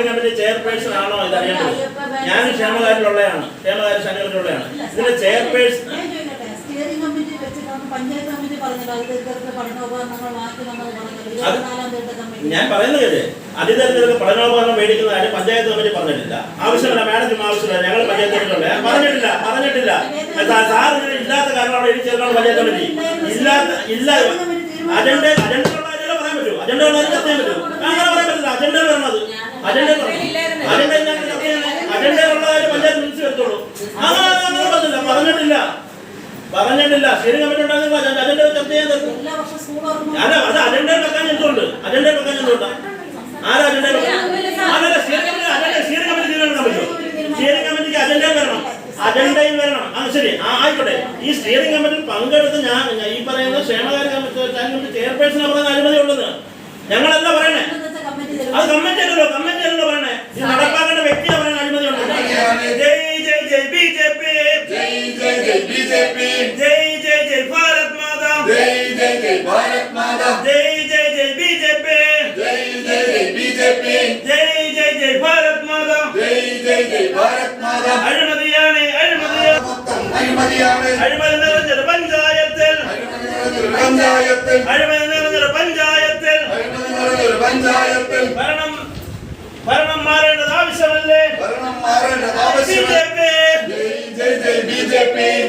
Standing committee chairperson ആണോ ഇത് അറിയേണ്ടത് ഞാൻ ക്ഷേമകാരിലുള്ളതാണ് ക്ഷേമകാര്യ സംഘടനയിലുള്ളതാണ് ഇതിന്റെ ചെയർപേഴ്സൺ ഞാൻ പറയുന്നത് കേട്ടെ അതിതരത്തിലൊക്കെ പഠനോപകരണം മേടിക്കുന്ന കാര്യം പഞ്ചായത്ത് കമ്മിറ്റി പറഞ്ഞിട്ടില്ല. ആവശ്യമില്ല മാഡത്തിന് ആവശ്യമില്ല ഞങ്ങൾ പഞ്ചായത്ത് കമ്മിറ്റിയുണ്ട് പറഞ്ഞിട്ടില്ല പറഞ്ഞിട്ടില്ല. സാർ ഇല്ലാത്ത കാരണം അവിടെ എഴുതി ചേർക്കണം പഞ്ചായത്ത് കമ്മിറ്റി. ഇല്ലാത്ത ഇല്ല അജണ്ട അജണ്ട ഉള്ള കാര്യമല്ലേ പറയാൻ പറ്റൂ അജണ്ട ഉള്ള കാര്യം ചർച്ച ചെയ്യാൻ പറ്റൂ അങ്ങനെ പറയാൻ പറ്റില്ല അജണ്ട വരണത് അജണ്ട അജണ്ട ഇല്ലാത്ത ചർച്ച ചെയ്യണേ അജണ്ട ഉള്ള കാര്യം പഞ്ചായത്ത് മിനിറ്റ്സ് എടുത്തോളൂ അങ്ങനെ അങ്ങനെ പറഞ്ഞില്ല പറഞ്ഞിട്ടില്ല പറഞ്ഞിട്ടില്ല ശരി കമ്മിറ്റി ഉണ്ടാകുന്ന അജണ്ട അജണ്ട ചർച്ച ചെയ്യാൻ തീർക്കും എല്ലാ വർഷം സ്കൂൾ തുറന്നു. അല്ല അത് അജണ്ടയിൽ വെക്കാൻ എന്തുകൊണ്ട് അജണ്ടയിൽ വെക്കാൻ എന്തുകൊണ്ടാ ആരാ അജണ്ടയിൽ വെക്കാൻ? അതല്ല steering committee agenda steering committee തീരുമാനിക്കാൻ പറ്റുമോ? സ്റ്റിയറിംഗ് കമ്മിറ്റിക്ക് അജണ്ടയിൽ വരണം. അജണ്ടയിൽ വരണം. ആ ശരി. ആ ആയിക്കോട്ടെ. ഈ സ്റ്റിയറിംഗ് കമ്മിറ്റിയിൽ പങ്കെടുത്ത് ഞാൻ ഈ പറയുന്ന ക്ഷേമകാര്യ കമ്മിറ്റി കമ്മിറ്റി ചെയർപേഴ്സൺ പറയുന്ന അനുമതി ഉള്ളത്. ഞങ്ങളല്ല പറയണേ. അത് കമ്മിറ്റി അല്ലല്ലോ കമ്മിറ്റി അല്ലല്ലോ പറയണേ. നടപ്പാക്കേണ്ട പഞ്ചായത്തിൽ. പഞ്ചായത്തിൽ. പഞ്ചായത്തിൽ. ഭരണം ഭരണം മാറേണ്ടത് ജയ് ജയ് ബി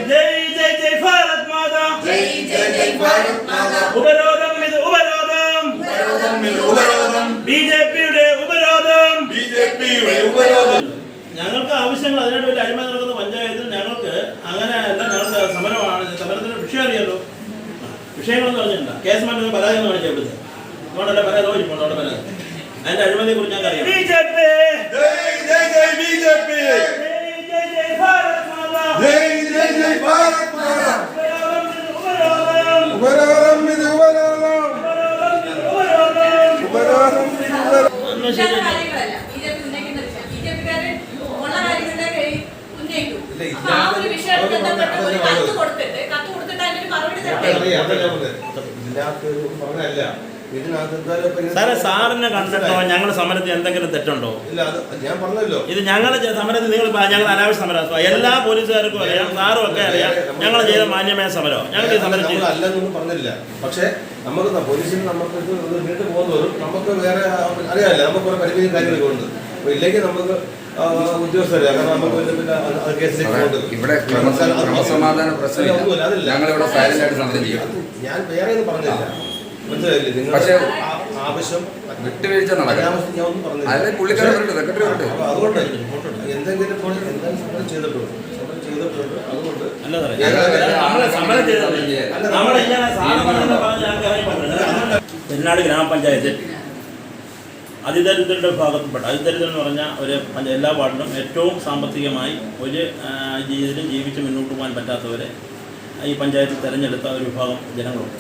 ജയ് ജയ് ജയ് ഭാരത് മാതാ. ജയ് ജയ് ജയ് ഭാരത് മാതാ. ഉപരോധം ഇത് ഉപരോധം. ഉപരോധം ഇത് ഉപരോധം. ബി ജെ പിയുടെ ഞങ്ങൾക്ക് ആവശ്യങ്ങൾ അതിനായിട്ട് ഒരു അഴിമതി കേസ് മാറ്റി പരാതി ഒന്ന് കാണിച്ചാൽ ഇവിടുത്തെ. അതുകൊണ്ടല്ല പരാതി ഓടിപ്പോ അവിടെ പരാതി അതിന്റെ അഴിമതിയെ കുറിച്ച് ഞങ്ങൾക്ക് അറിയാം. ഉള്ള കാര്യങ്ങളിലേക്ക് ഉന്നയിക്കും. ആ ഒരു വിഷയത്തിൽ ബന്ധപ്പെട്ട ഒരു കത്ത് കൊടുത്തിട്ട് സാറേ സാറിനെ കണ്ടിട്ടോ? ഞങ്ങളുടെ സമരത്തിൽ എന്തെങ്കിലും തെറ്റുണ്ടോ? ഞാൻ പറഞ്ഞല്ലോ ഇത് ഞങ്ങളുടെ സമരത്തിൽ നിങ്ങൾ ഞങ്ങൾ അനാവശ്യ സമരം എല്ലാ പോലീസുകാർക്കും അറിയാം സാറും ഒക്കെ അറിയാം. ഞങ്ങൾ ചെയ്ത മാന്യമായ സമരം ഞങ്ങൾ ഈ സമരം അല്ലെന്നൊന്നും പറഞ്ഞില്ല. പക്ഷേ നമുക്ക് പോലീസിന് നമുക്ക് വീട്ടിൽ പോകുന്നവരും നമുക്ക് വേറെ അറിയാമല്ലോ നമുക്ക് കുറെ പരിമിതി കാര്യങ്ങളൊക്കെ ഉണ്ട്. ഇല്ലെങ്കിൽ നമുക്ക് ഉദ്യോഗസ്ഥരില്ല? കാരണം നമുക്ക് പിന്നെ അത്. കേസിലേക്ക് ഇവിടെ ക്രമസ- ക്രമസമാധാന പ്രശ്നമില്ല. ഞങ്ങളിവിടെ സമരം ചെയ്യും. ഞാൻ വേറെ ഒന്നും പറഞ്ഞില്ല മനസ്സിലായില്ലേ? നിങ്ങൾ പക്ഷേ ആവശ്യം വിട്ടുവീഴ്ച നടക്കാം അനാവശ്യം ഞാൻ ഒന്നും പറഞ്ഞില്ല. പുള്ളിക്കാരൻ വരട്ടെ സെക്രട്ടറി വരട്ടെ അപ്പൊ അതുകൊണ്ട് എന്തെങ്കിലും ഇപ്പോൾ എന്തെങ്കിലും സമരം ചെയ്തിട്ടുണ്ട്? സമരം ചെയ്തിട്ടുണ്ട്. അതുകൊണ്ട് അല്ല സാറേ ഞങ്ങൾ- നമ്മളെ സമരം ചെയ്തത് നമ്മളിങ്ങനെ സാറ് പറഞ്ഞത് പറഞ്ഞ് ഞങ്ങൾക്ക് അറിയാൻ പറ്റില്ല. പെരുന്നാട് ഗ്രാമപഞ്ചായത്തിൽ അതിദരിദ്രരുടെ ഭാഗത്തുപ്പെട്ട അതിദരിദ്രം എന്ന് പറഞ്ഞാൽ ഒരു എല്ലാ വാർഡിലും ഏറ്റവും സാമ്പത്തികമായി ഒരു ജീവിതത്തിൽ ജീവിച്ച് മുന്നോട്ട് പോകാൻ പറ്റാത്തവരെ ഈ പഞ്ചായത്ത് തിരഞ്ഞെടുത്ത ഒരു വിഭാഗം ജനങ്ങളുണ്ട്.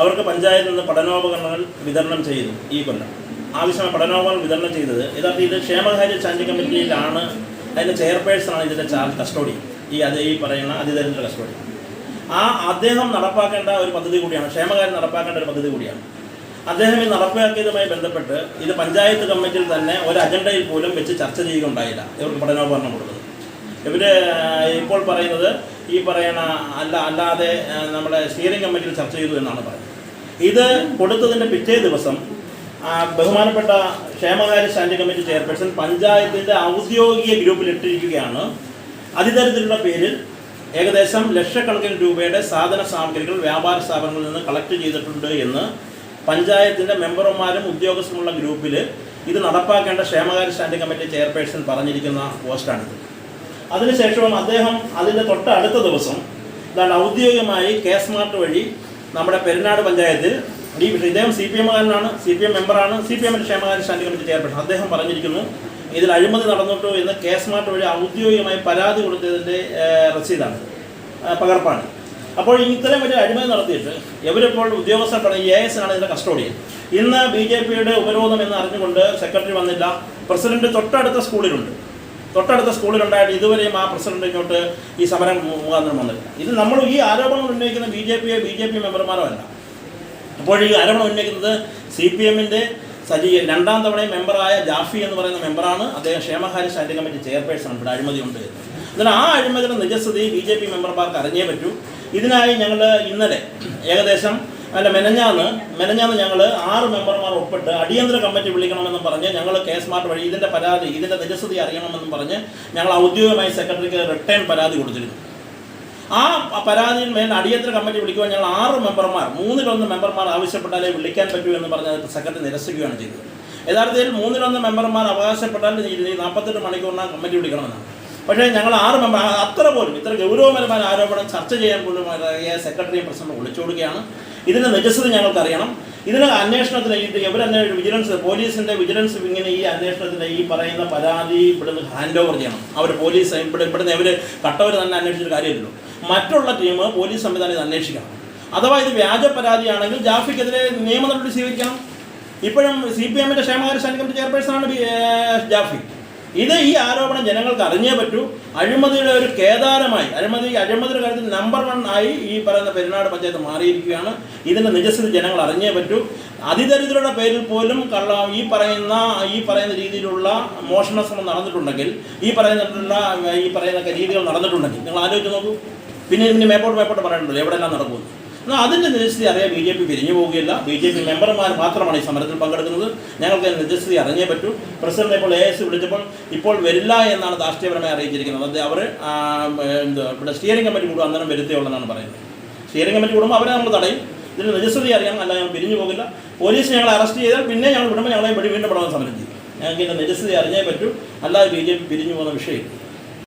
അവർക്ക് പഞ്ചായത്തിൽ നിന്ന് പഠനോപകരണങ്ങൾ വിതരണം ചെയ്തു ഈ കൊല്ലം. ആവശ്യമായ പഠനോപകരണം വിതരണം ചെയ്തത് യഥാർത്ഥം ഇത് ക്ഷേമകാര്യ ചാഞ്ചി കമ്മിറ്റിയിലാണ്. അതിന്റെ ചെയർപേഴ്സണാണ് ഇതിന്റെ ചാർജ് കസ്റ്റോഡി ഈ അത് ഈ പറയുന്ന അതിദരിദ്ര കസ്റ്റോഡി ആ അദ്ദേഹം നടപ്പാക്കേണ്ട ഒരു പദ്ധതി കൂടിയാണ് ക്ഷേമകാര്യം നടപ്പാക്കേണ്ട ഒരു പദ്ധതി കൂടിയാണ്. അദ്ദേഹം ഇത് നടപ്പിലാക്കിയതുമായി ബന്ധപ്പെട്ട് ഇത് പഞ്ചായത്ത് കമ്മിറ്റിയിൽ തന്നെ ഒരു അജണ്ടയിൽ പോലും വെച്ച് ചർച്ച ചെയ്യുകയുണ്ടായില്ല. ഇവർക്ക് പഠനോപകരണം കൊടുത്തത് ഇവർ ഇപ്പോൾ പറയുന്നത് ഈ പറയുന്ന അല്ല അല്ലാതെ നമ്മുടെ സ്റ്റിയറിംഗ് കമ്മിറ്റിയിൽ ചർച്ച ചെയ്തു എന്നാണ് പറയുന്നത്. ഇത് കൊടുത്തതിന്റെ പിറ്റേ ദിവസം ബഹുമാനപ്പെട്ട ക്ഷേമകാര്യ സ്റ്റാൻഡിംഗ് കമ്മിറ്റി ചെയർപേഴ്സൺ പഞ്ചായത്തിന്റെ ഔദ്യോഗിക ഗ്രൂപ്പിൽ ഇട്ടിരിക്കുകയാണ്. അതിതരത്തിലുള്ള പേരിൽ ഏകദേശം ലക്ഷക്കണക്കിന് രൂപയുടെ സാധന സാമഗ്രികൾ വ്യാപാര സ്ഥാപനങ്ങളിൽ നിന്ന് കളക്ട് ചെയ്തിട്ടുണ്ട് എന്ന് പഞ്ചായത്തിന്റെ മെമ്പർമാരും ഉദ്യോഗസ്ഥരുമുള്ള ഗ്രൂപ്പിൽ ഇത് നടപ്പാക്കേണ്ട ക്ഷേമകാര്യ സ്റ്റാൻഡിംഗ് കമ്മിറ്റി ചെയർപേഴ്സൺ പറഞ്ഞിരിക്കുന്ന പോസ്റ്റാണിത്. അതിനുശേഷം അദ്ദേഹം അതിന്റെ തൊട്ട് അടുത്ത ദിവസം ഇതാണ് ഔദ്യോഗികമായി കെ സ്മാർട്ട് വഴി നമ്മുടെ പെരുന്നാട് പഞ്ചായത്തിൽ ഡി ഇദ്ദേഹം സി പി എമ്മുകാരനാണ് സി പി എം മെമ്പറാണ് സി പി എമ്മിന്റെ ക്ഷേമകാര്യ സ്റ്റാൻഡിംഗ് കമ്മിറ്റി ചെയർപേഴ്സൺ. അദ്ദേഹം പറഞ്ഞിരിക്കുന്നു ഇതിൽ അഴിമതി നടന്നിട്ടു എന്ന് കെ സ്മാർട്ട് വഴി ഔദ്യോഗികമായി പരാതി കൊടുത്തതിന്റെ രസീതാണ് പകർപ്പാണ്. അപ്പോൾ ഇത്രയും വലിയ അഴിമതി നടത്തിയിട്ട് ഇവരിപ്പോൾ ഉദ്യോഗസ്ഥർ എ എസ് ആണ് ഇതിന്റെ കസ്റ്റോഡിയൻ. ഇന്ന് ബി ജെ പിയുടെ ഉപരോധം എന്ന് അറിഞ്ഞുകൊണ്ട് സെക്രട്ടറി വന്നില്ല. പ്രസിഡന്റ് തൊട്ടടുത്ത സ്കൂളിലുണ്ട്. തൊട്ടടുത്ത സ്കൂളിലുണ്ടായിട്ട് ഇതുവരെയും ആ പ്രസിഡന്റ് ഇങ്ങോട്ട് ഈ സമരം മുഖാന്തരം വന്നിട്ടില്ല ഇത് നമ്മൾ ഈ ആരോപണം ഉന്നയിക്കുന്ന ബി ജെ പിയോ ബി ജെ പി മെമ്പർമാരോ അല്ല. അപ്പോൾ ഈ ആരോപണം ഉന്നയിക്കുന്നത് സി പി എമ്മിന്റെ സജീവ രണ്ടാം തവണയും മെമ്പറായ ജാഫി എന്ന് പറയുന്ന മെമ്പറാണ്. അദ്ദേഹം ക്ഷേമകാര്യ സ്റ്റാൻഡിംഗ് കമ്മിറ്റി ചെയർപേഴ്സൺ. ഇവിടെ അഴിമതി ഉണ്ട് എന്ന്. എന്നാൽ ആ അഴിമതിയുടെ നിജസ്ഥിതി ബി ജെ പി മെമ്പർമാർക്ക് അറിഞ്ഞേ പറ്റൂ. ഇതിനായി ഞങ്ങൾ ഇന്നലെ ഏകദേശം അല്ല മെനഞ്ഞാന്ന് മെനഞ്ഞാന്ന് ഞങ്ങൾ ആറ് മെമ്പർമാർ ഒപ്പിട്ട് അടിയന്തര കമ്മിറ്റി വിളിക്കണമെന്നും പറഞ്ഞ് ഞങ്ങൾ കെ സ്മാർട്ട് വഴി ഇതിന്റെ പരാതി ഇതിന്റെ നിജസ്ഥിതി അറിയണമെന്നും പറഞ്ഞ് ഞങ്ങൾ ഔദ്യോഗികമായി സെക്രട്ടറിക്ക് റിട്ടേൺ പരാതി കൊടുത്തിരുന്നു. ആ പരാതിയിൽ മേൽ അടിയന്തര കമ്മിറ്റി വിളിക്കുവാൻ ഞങ്ങൾ ആറ് മെമ്പർമാർ മൂന്നിലൊന്ന് മെമ്പർമാർ ആവശ്യപ്പെട്ടാലേ വിളിക്കാൻ പറ്റൂ എന്ന് പറഞ്ഞ് സെക്രട്ടറി നിരസിക്കുകയാണ് ചെയ്തത്. യഥാർത്ഥത്തിൽ മൂന്നിലൊന്ന് മെമ്പർമാർ അവകാശപ്പെട്ടാൽ നാൽപ്പത്തെട്ട് മണിക്കൂറിനാണ് കമ്മിറ്റി വിളിക്കണമെന്നാണ്. പക്ഷേ ഞങ്ങൾ ആറ് മെമ്പർ അത്ര പോലും ഇത്ര ഗൗരവപരമായ ആരോപണം ചർച്ച ചെയ്യാൻ പോലും സെക്രട്ടറിയും പ്രസിഡന്റ് വിളിച്ചുകൊടുക്കുകയാണ് ഇതിന്റെ നിജസ്ഥത ഞങ്ങൾക്കറിയണം. ഇതിന് അന്വേഷണത്തിന് ഇത് ഇവരന്വേഷണം വിജിലൻസ് പോലീസിന്റെ വിജിലൻസ് വിങ്ങിന് ഈ അന്വേഷണത്തിന് ഈ പറയുന്ന പരാതി ഇവിടുന്ന് ഹാൻഡ് ഓവർ ചെയ്യണം. അവർ പോലീസ് ഇവിടെ ഇവിടുന്ന് ഇവർ കട്ടവർ തന്നെ അന്വേഷിച്ചിട്ട് കാര്യമില്ലല്ലോ. മറ്റുള്ള ടീം പോലീസ് സംവിധാനം ഇത് അന്വേഷിക്കണം. അഥവാ ഇത് വ്യാജ പരാതിയാണെങ്കിൽ ജാഫിക്കെതിരെ നിയമ നടപടി സ്വീകരിക്കണം. ഇപ്പോഴും സി പി എമ്മിന്റെ ക്ഷേമകാര്യ സ്റ്റാൻഡിംഗ് കമ്മിറ്റി ചെയർപേഴ്സണാണ് ജാഫി. ഇത് ഈ ആരോപണം ജനങ്ങൾക്ക് അറിഞ്ഞേ പറ്റൂ. അഴിമതിയുടെ ഒരു കേദാരമായി അഴിമതി അഴിമതിയുടെ കാര്യത്തിൽ നമ്പർ വൺ ആയി ഈ പറയുന്ന പെരുന്നാട് പഞ്ചായത്ത് മാറിയിരിക്കുകയാണ്. ഇതിന്റെ നിജസ്ഥിതി ജനങ്ങൾ അറിഞ്ഞേ പറ്റൂ. അതിദരിദ്രരുടെ പേരിൽ പോലും കള്ള ഈ പറയുന്ന ഈ പറയുന്ന രീതിയിലുള്ള മോഷണ ശ്രമം നടന്നിട്ടുണ്ടെങ്കിൽ ഈ പറയുന്നിട്ടുള്ള ഈ പറയുന്ന രീതികൾ നടന്നിട്ടുണ്ടെങ്കിൽ നിങ്ങൾ ആലോചിച്ച് നോക്കൂ. പിന്നെ ഇതിന് മേപ്പോട്ട് മേപ്പോട്ട് പറയണ്ടല്ലോ എവിടെയെല്ലാം നടക്കുമെന്ന് എന്നാൽ അതിന്റെ നിജസ്ഥിതി അറിയാൻ ബി ജെ പി പിരിഞ്ഞു പോവുകയില്ല. ബി ജെ പി മെമ്പർമാർ മാത്രമാണ് ഈ സമരത്തിൽ പങ്കെടുക്കുന്നത്. ഞങ്ങൾക്ക് നിജസ്ഥിതി അറിഞ്ഞേ പറ്റൂ. പ്രസിഡന്റ് ഇപ്പോൾ എ എസ് വിളിച്ചപ്പോൾ ഇപ്പോൾ വരില്ല എന്നാണ് രാഷ്ട്രീയപരമായി അറിയിച്ചിരിക്കുന്നത്. അത് അവർ ഇവിടെ സ്റ്റിയറിംഗ് കമ്മിറ്റി കൂടും അന്നേരം വരുത്തേയുള്ളതെന്നാണ് പറയുന്നത്. സ്റ്റിയറിംഗ് കമ്മിറ്റി കൂടുമ്പോൾ അവരെ നമ്മൾ തടയും. ഇതിന് നിജസ്ഥിതി അറിയാം അല്ല ഞങ്ങൾ പിരിഞ്ഞു പോകില്ല. പോലീസ് ഞങ്ങളെ അറസ്റ്റ് ചെയ്താൽ പിന്നെ ഞങ്ങൾ വിടുമ്പോൾ ഞങ്ങളെ വീണ്ടും വിടാൻ സമരം ചെയ്യും. ഞങ്ങൾക്ക് ഇതിന്റെ നിജസ്ഥിതി അറിഞ്ഞേ പറ്റൂ. അല്ലാതെ ബി ജെ പി പിരിഞ്ഞു പോകുന്ന വിഷയം